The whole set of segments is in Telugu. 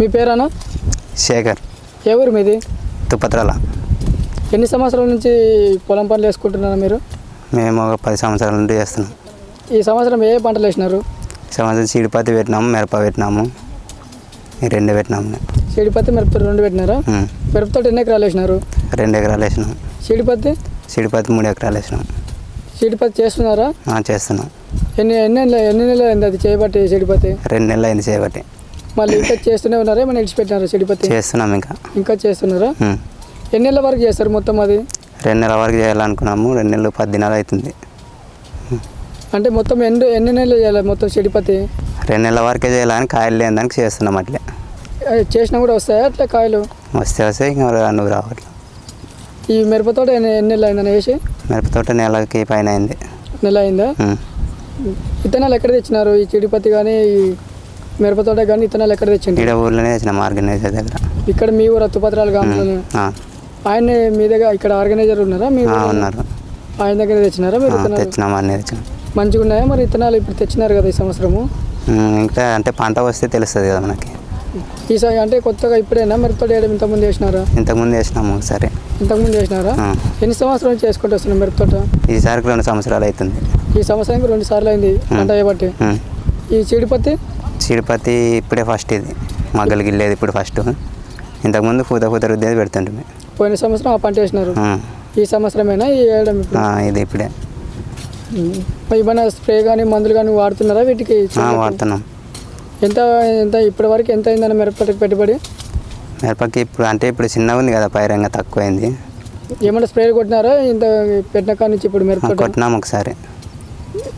మీ పేరానా శేఖర్. ఏ ఊరు మీది? తుప్పత్రాల ఎన్ని సంవత్సరాల నుంచి పొలం పనులు వేసుకుంటున్నారా మీరు? మేము ఒక పది సంవత్సరాల నుండి చేస్తున్నాం. ఈ సంవత్సరం ఏ పంటలు వేసినారు? సంవత్సరం చీడిపత్తి పెట్టినాము మిరప పెట్టినాము. ఈ రెండు పెట్టినాము. చీడిపత్తి మిరపతోట రెండు పెట్టినారా? ఉమ్. మిరపతోట ఎన్ని ఎకరాలు వేసినారు? రెండు ఎకరాలు వేసినాం. చీడిపత్తి? చీడిపత్తి మూడు ఎకరాలు వేసినాం. చీడిపత్తి చేస్తున్నారా? చేస్తున్నాం. ఎన్ని ఎన్ని నెలలు ఎన్ని నెలలు అయింది అది చేయబట్టి చీడిపత్తి? రెండు నెలలు అయింది చేయబట్టి. మళ్ళీ ఇంకా చేస్తూనే ఉన్నారా? ఏమైనా విడిచిపెట్టినారా చీడిపత్తి చేస్తున్నాం ఇంకా. ఇంకా చేస్తున్నారా. ఎన్ని నెలల వరకు చేస్తారు మొత్తం అది? రెండు నెలల వరకు చేయాలనుకున్నాము. రెండు నెలలు పది దినాలు అవుతుంది. అంటే మొత్తం ఎన్ని ఎన్ని నెలలు చేయాలి మొత్తం చెడిపత్తి రెండు నెలల వరకే చేయాలని కాయలు లేని దానికి చేస్తున్నాం అట్లే. చేసినా కూడా వస్తాయా అట్లా కాయలు? వస్తే వస్తే ఇంకా నువ్వు రావట్లేదు ఈ మిరపతోట ఎన్ని ఎన్ని నెలలు అయిందని వేసి మిరపతోట నెలకి పైన అయింది. నెల అయిందా. విత్తనాలు ఎక్కడ తెచ్చినారు? ఈ చెడిపత్తి కానీ ఈ మిరపతోట కానీ విత్తనాలు ఎక్కడ తెచ్చిండ్రు? ఈడ ఊర్లోనే తెచ్చినాం ఆర్గనైజర్ దగ్గర. ఇక్కడ మీ ఊరు అత్తుపత్రాలు కావాలి ఆయన మీ దగ్గర ఇక్కడ ఆర్గనైజర్ ఉన్నారా? మీ? ఉన్నారు. ఆయన దగ్గర తెచ్చినారా మీరు తెచ్చినాం అన్నీ తెచ్చినాం. మంచిగా ఉన్నాయా మరి విత్తనాలు ఇప్పుడు తెచ్చినారు కదా ఈ సంవత్సరము? ఇంకా అంటే పంట వస్తే తెలుస్తుంది కదా మనకి. ఈసారి అంటే కొత్తగా ఇప్పుడేనా? మిరపతోట వేయడం ఇంతకుముందు వేసినారా ఇంతకుముందు వేసినాము సరే ఇంతకుముందు వేసినారా ఆ. ఎన్ని సంవత్సరాల చేసుకుంటూ వస్తున్నాం మిరపతోట ఈసారికి రెండు సంవత్సరాలు అవుతుంది. ఈ సంవత్సరానికి రెండు సార్లు అయింది పంట చేయబట్టి. ఈ చీడిపత్తి? చీడిపత్తి ఇప్పుడే ఫస్ట్ ఇది. మగ్గలు గిల్లేది ఇప్పుడు ఫస్ట్ ఇంతకుముందు పూత పూత రుద్దేది పెడుతుంటుంది పోయిన సంవత్సరం ఆ పంట వేసినారు. ఈ సంవత్సరమేనా? ఈ ఏడం ఇది ఇప్పుడే. ఏమైనా స్ప్రే కానీ మందులు కానీ వాడుతున్నారా వీటికి? వాడుతున్నాం. ఎంత ఎంత ఇప్పటి వరకు ఎంత అయిందన్న మిరపతోటకి పెట్టుబడి? మిరపకి ఇప్పుడు అంటే ఇప్పుడు చిన్నగా ఉంది కదా పైరంగా తక్కువైంది. ఏమైనా స్ప్రే కొట్టినారా? ఇంత పెట్టిన నుంచి ఇప్పుడు ఆ, మిరపతోట కొట్టినాం ఒకసారి.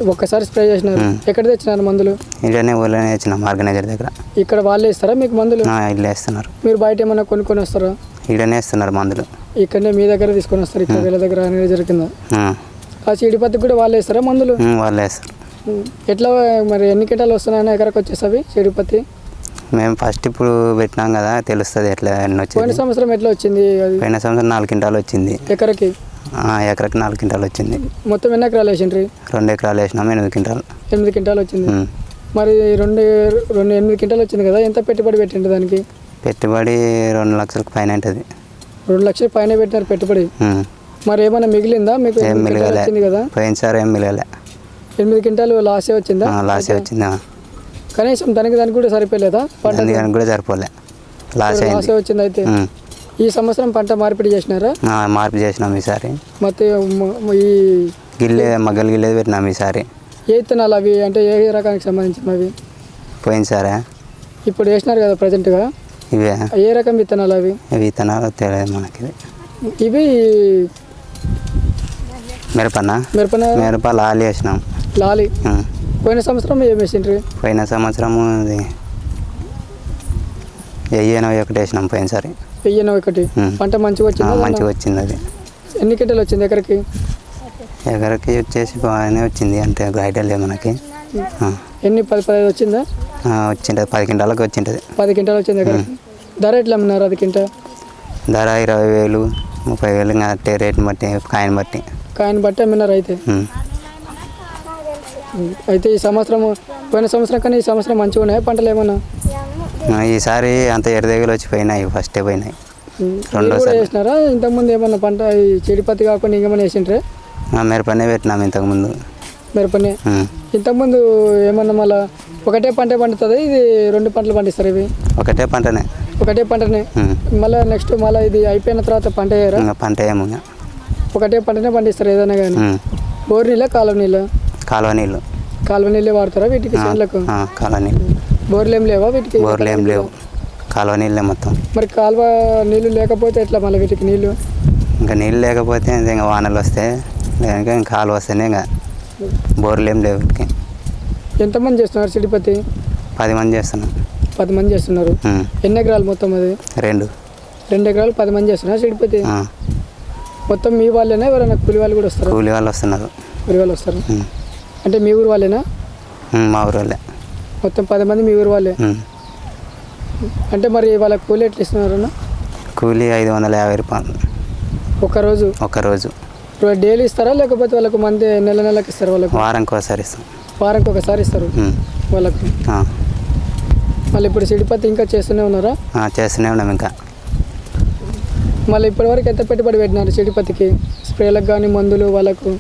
ఒక్కసారి స్ప్రే చేసినారు. ఎక్కడ తెచ్చినారు మందులు? ఇక్కడనే ఊళ్ళోనే తెచ్చినాం ఆర్గనైజర్ దగ్గర. ఇక్కడ వాళ్ళే ఇస్తారా మీకు మందులు? ఇల్లు వేస్తున్నారు. మీరు బయట ఏమైనా కొనుక్కొని వస్తారా? ఈడనే వేస్తున్నారు మందులు. ఇక్కడనే మీ దగ్గర తీసుకొని వస్తారు ఇక్కడ వీళ్ళ దగ్గర అనేది కింద ఆ, ఆ చీడిపత్తికి కూడా వాళ్ళే ఇస్తారా మందులు? వాళ్ళు వేస్తారు. ఎట్లా మరి ఎన్ని కింటాలు వస్తున్నాయని ఎకరకు వచ్చేసవి చెడిపత్తి? మేము ఫస్ట్ ఇప్పుడు పెట్టినాం కదా తెలుస్తుంది ఎట్లా ఎన్ని పోయిన వచ్చింది సంవత్సరం ఎట్లా వచ్చింది పోయిన సంవత్సరం నాలుగు క్వింటాలు వచ్చింది. ఎకరకి? ఆ, ఎకరకి నాలుగు క్వింటాలు వచ్చింది. మొత్తం ఎన్ని ఎకరాలు వేసిండ్రి? రెండు ఎకరాలు వేసినాం ఎనిమిది క్వింటాలు. ఎనిమిది క్వింటాలు వచ్చింది. మరి రెండు రెండు ఎనిమిది క్వింటాలు వచ్చింది కదా ఎంత పెట్టుబడి పెట్టిండ్రు దానికి? పెట్టుబడి రెండు లక్షలకు పైన ఉంటుంది. రెండు లక్షల పైన పెట్టినారు పెట్టుబడి. మరి ఏమైనా మిగిలిందా? మీకు ఏం వచ్చింది కదా. పోయినసారి ఏం మిలగలే ఎనిమిది క్వింటాలు లాసే వచ్చిందా? లాసే వచ్చింది. కనీసం దానికి దానికి కూడా సరిపోలేదా? పంట అందుకని కూడా సరిపోలే. లాస్ లాసే వచ్చింది అయితే. ఈ సంవత్సరం పంట మార్పిడి చేసినారా? ఆ, మార్పు చేసినాం ఈసారి. మొత్తం ఈ గిల్లే మగ్గలు గిల్లేది పెట్టినాం ఈసారి. ఏ విత్తనాలు అవి? అంటే ఏ రకానికి సంబంధించినవి అవి? పోయినసారా. ఇప్పుడు వేసినారు కదా ప్రజెంట్గా. ఇవే. ఏ రకం విత్తనాలు అవి? ఇవి విత్తనాలు తెలియదు మనకి ఇవి మిరపన్న మిరపన? మిరప లాలి వేసినాం. లాలి. పోయిన సంవత్సరం ఏం వేసిండ్రి? పోయిన సంవత్సరము వెయ్యి ఎనభై ఒకటి వేసినాం పోయినసారి. వెయ్యిన ఒకటి. ఉమ్. పంట మంచిగా వచ్చిందా మంచిగా వచ్చింది అది ఎన్ని కింటలు వచ్చింది ఎకరకి? ఎకరకి వచ్చేసి బాగానే వచ్చింది. అంటే లేదు మనకి. ఎన్ని? పది పదహైదు వచ్చిందా? వచ్చింటుంది పది క్వింటాలకు వచ్చింటుంది. పది కింటాలు వచ్చింది ఎకరకి. ధర ఎట్లా అమ్మినారు అది కింట ధర ఇరవై వేలు ముప్పై వేలు అట్టే రేట్ని బట్టి కాయని బట్టి. కాయని బట్టి అమ్మినారు అయితే. అయితే ఈ సంవత్సరం పోయిన సంవత్సరం కానీ ఈ సంవత్సరం మంచిగా ఉన్నాయా? పంటలు ఏమన్నా? ఈసారి అంత ఎడదెగలు వచ్చి పోయినాయి ఫస్టే పోయినాయి. ఉమ్. రెండో మీరు కూడా సారి. వేసినారా ఇంతకుముందు ఏమన్నా పంట ఈ చెడిపత్తి కాకుండా ఇంకేమన్నా వేసిండ్రే? మిరపనే పెట్టినాం ఇంతకుముందు. మిరపని. ఇంతకుముందు ఏమన్నా మళ్ళా ఒకటే పంట పండుతుంది? ఇది రెండు పంటలు పండిస్తారు ఇవి? ఒకటే పంటనే. ఒకటే పంటనే. మళ్ళీ నెక్స్ట్ మళ్ళీ ఇది అయిపోయిన తర్వాత పంట వేయరా? పంట ఏమో. ఒకటే పంటనే పండిస్తారు ఏదైనా కానీ. బోర్ నీళ్ళ కాలువ నీళ్ళ కాలువ నీళ్ళు. కాలువ నీళ్ళే వాడతారా వీటికి చేనులకు? కాలువ నీళ్ళు. బోర్లు లేవా వీటికి? బోర్లు లేవు. కాలువ నీళ్ళే మొత్తం. మరి కాలువ నీళ్ళు లేకపోతే ఎట్లా మళ్ళీ వీటికి నీళ్ళు? ఇంకా నీళ్ళు లేకపోతే ఇంకా వానలు వస్తే లేదంటే ఇంకా కాలువ వస్తేనే ఇంకా బోర్లు లేవు. ఎంతమంది చేస్తున్నారు సిడిపత్తి పది మంది చేస్తున్నాం పది మంది చేస్తున్నారు. ఎన్ని ఎకరాలు మొత్తం అది? రెండు. రెండు ఎకరాలు పది మంది చేస్తున్నారు సిడిపత్తి ఆ. మొత్తం మీ వాళ్ళేనా? ఎవరైనా కూలి వాళ్ళు కూడా వస్తారా? కూలి వాళ్ళు వస్తున్నారు. కూలి వాళ్ళు వస్తారు. అంటే మీ ఊరు వాళ్ళేనా? మా ఊరు వాళ్ళే. మొత్తం పది మంది మీ ఊరు వాళ్ళే. అంటే మరి వాళ్ళకి కూలి ఎట్లా ఇస్తున్నారన్న కూలి ఐదు వందల యాభై రూపాయలు. ఒక్కరోజు ఇప్పుడు డైలీ ఇస్తారా లేకపోతే వాళ్ళకు మంది నెల నెలకి ఇస్తారు వాళ్ళకు? వారానికి ఒకసారి ఇస్తాం. వారానికి ఒకసారి ఇస్తారు. వాళ్ళకు. మళ్ళీ ఇప్పుడు సిడిపత్తి ఇంకా చేస్తూనే ఉన్నారా? చేస్తూనే ఉన్నాం ఇంకా. మళ్ళీ ఇప్పటివరకు ఎంత పెట్టుబడి పెట్టినారు సిడిపత్తికి స్ప్రేలకు కానీ మందులు వాళ్ళకు?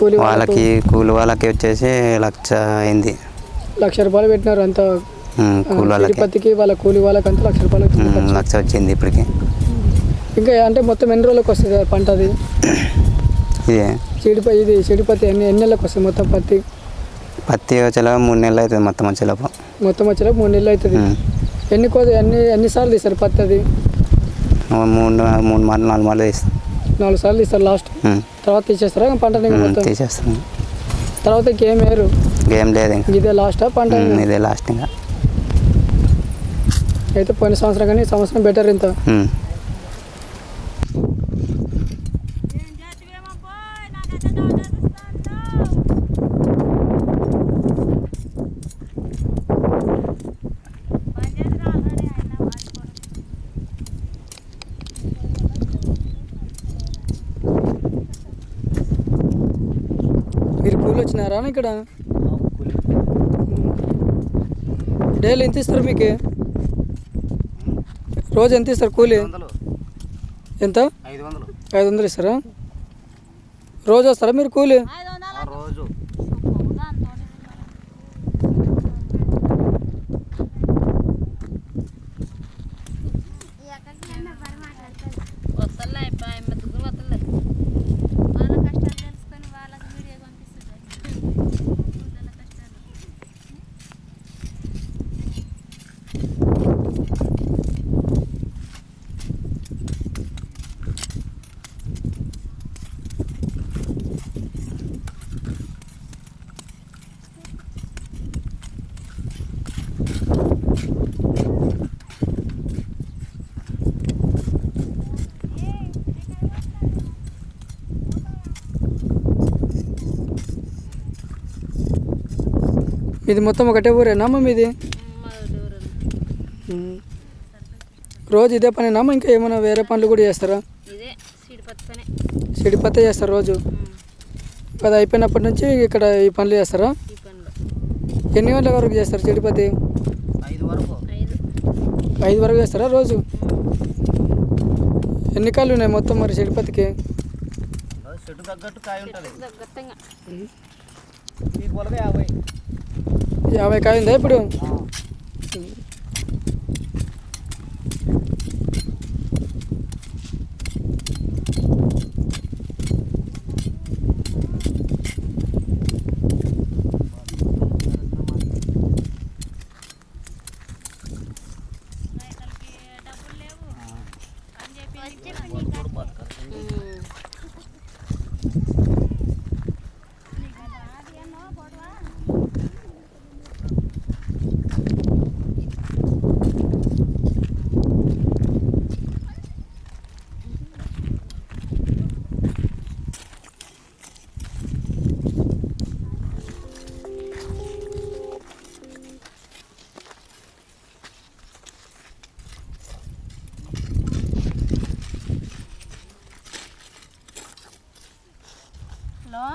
కూలి వాళ్ళకు? వాళ్ళకి కూలి వాళ్ళకి వచ్చేసి లక్ష అయింది. లక్ష రూపాయలు పెట్టినారు అంత సిడిపత్తికి వాళ్ళ కూలి వాళ్ళకి. అంతా లక్ష రూపాయలు లక్ష వచ్చింది ఇప్పటికి. ఇంకా అంటే మొత్తం ఎన్ని రోజులకు వస్తుంది పంట అది? సిడిప ఇది సిడిపత్తి ఎన్ని ఎన్ని నెలలకు వస్తుంది మొత్తం పత్తి? పత్తి వచ్చేలా మూడు నెలలు అవుతుంది మొత్తం వచ్చేలోపు. మొత్తం వచ్చేలా మూడు నెలలు అవుతుంది. ఎన్ని కోత ఎన్ని ఎన్నిసార్లు తీస్తారు పత్తి అది? మూడు మూడు మార్లు నాలుగు మార్లు తీస్తాం. నాలుగు సార్లు తీస్తారు లాస్ట్. తర్వాత తీసేస్తారా? మొత్తం? తీసేస్తాం. తర్వాత ఇంకేం వేయరు? ఏం లేదు ఇంకా. ఇదే లాస్టా పంట ఇదే లాస్ట్ ఇంకా. అయితే పోయిన సంవత్సరం కానీ ఈ సంవత్సరం బెటర్ ఇంత. మీరు కూలి వచ్చినారా ఇక్కడ? డైలీ ఎంత ఇస్తారు మీకు? రోజు ఎంత ఇస్తారు కూలి? ఎంత? ఐదు వందలు. ఐదు వందలు ఇస్తారా? రోజు వస్తారా మీరు కూలి? ఇది మొత్తం ఒకటే ఊరేనా మీది? ఉమ్. రోజు ఇదే పనేనా ఇంకా ఏమైనా వేరే పనులు కూడా చేస్తారా? ఇదే సీడి పట్టుకొని సిడి పత్త చేస్తారు రోజు? అది అయిపోయినప్పటి నుంచి ఇక్కడ ఈ పనులు చేస్తారా? ఎన్ని గంటల వరకు చేస్తారు చెడిపతి ఐదు వరకు. ఐదు. ఐదు వరకు చేస్తారా రోజు? ఎన్ని కాళ్ళు ఉన్నాయి మొత్తం మరి చెడిపతికి చెట్టు తగ్గట్టు కాయ ఉంటుంది. గత్తంగా ఈ పొలగా యాభై యాభై కాయ ఉందా ఇప్పుడు హలో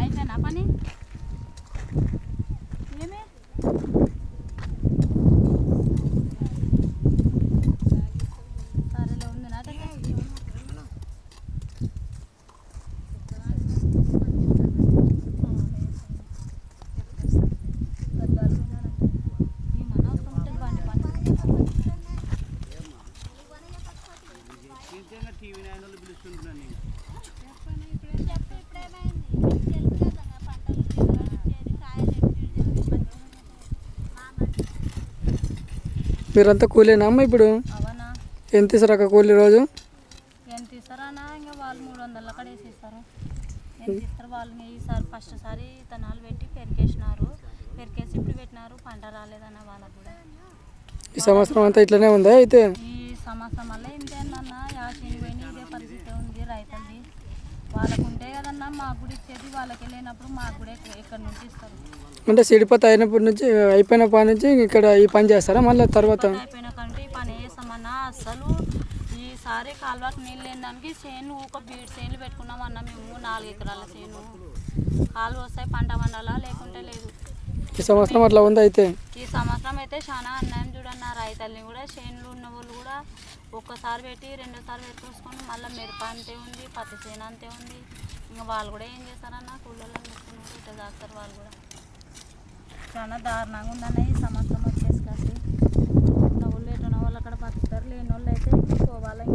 అయిపోయినా పని ఏమి సరేలే ఉంది నా దగ్గర ఏమన్నా అవసరం ఉంటుంది బండి పని టీవీ నైన్ పిలుస్తుంటున్నాను నేను చెప్పు ఇప్పుడు ఏమైంది తెలుసు కదా పంటలు పండించేది కాయలు ఎప్పుడు మీరంతా కూలీనా అమ్మ ఇప్పుడు? అవనా? ఎంత ఇస్తారు అక్క కూలీ రోజు? ఎంత ఇంకా వాళ్ళు మూడు వందల అక్కడ వేసేస్తారు ఎంత ఇస్తారు వాళ్ళు ఈసారి ఫస్ట్ సారి విత్తనాలు పెట్టి పెరికేసినారు. పెరికేసి ఇప్పుడు పెట్టినారు. పంట రాలేదన్న వాళ్ళకు కూడా. ఈ సంవత్సరం అంతా ఇట్లనే ఉందా అయితే? ఈ సంవత్సరం వల్ల ఇంతేనన్న యాసీని పోయిన ఇదే పరిస్థితి ఉంది రైతులది. వాళ్ళకు మాకు కూడా ఇచ్చేది వాళ్ళకి వెళ్ళినప్పుడు మాకు కూడా నుంచి ఇస్తారు. అంటే సిడిపత్తి అయినప్పటి నుంచి అయిపోయిన పని నుంచి ఇక్కడ ఈ పని చేస్తారా? మళ్ళీ తర్వాత అయిపోయిన కంటే ఈ పని వేసామన్నా అసలు ఈసారి కాలువకు నీళ్ళు లేదానికి చేను ఊక బీడు చేనులు పెట్టుకున్నామన్నా మేము నాలుగు ఎకరాల చేను. కాలువ వస్తాయి పంట పండాలా? లేకుంటే లేదు. ఈ సంవత్సరం అట్లా ఉంది అయితే. ఈ సంవత్సరం అయితే చాలా అన్యాయం చూడన్న. రైతుల్ని కూడా చేనులు ఉన్న వాళ్ళు కూడా ఒక్కసారి పెట్టి రెండోసారి పెట్టుకొసుకొని మళ్ళీ మిరప అంతే ఉంది పత్తి చేను అంతే ఉంది. ఇంకా వాళ్ళు కూడా ఏం చేస్తారన్న కూలీలను పెట్టుకున్నారు ఇట్లా తాగుతారు వాళ్ళు కూడా. చాలా దారుణంగా ఉందన్న ఈ సంవత్సరం వచ్చేసి కాసి ఉన్న వాళ్ళు ఎటు వాళ్ళు అక్కడ బతుకుతారు లేని వాళ్ళు అయితే పోవాలి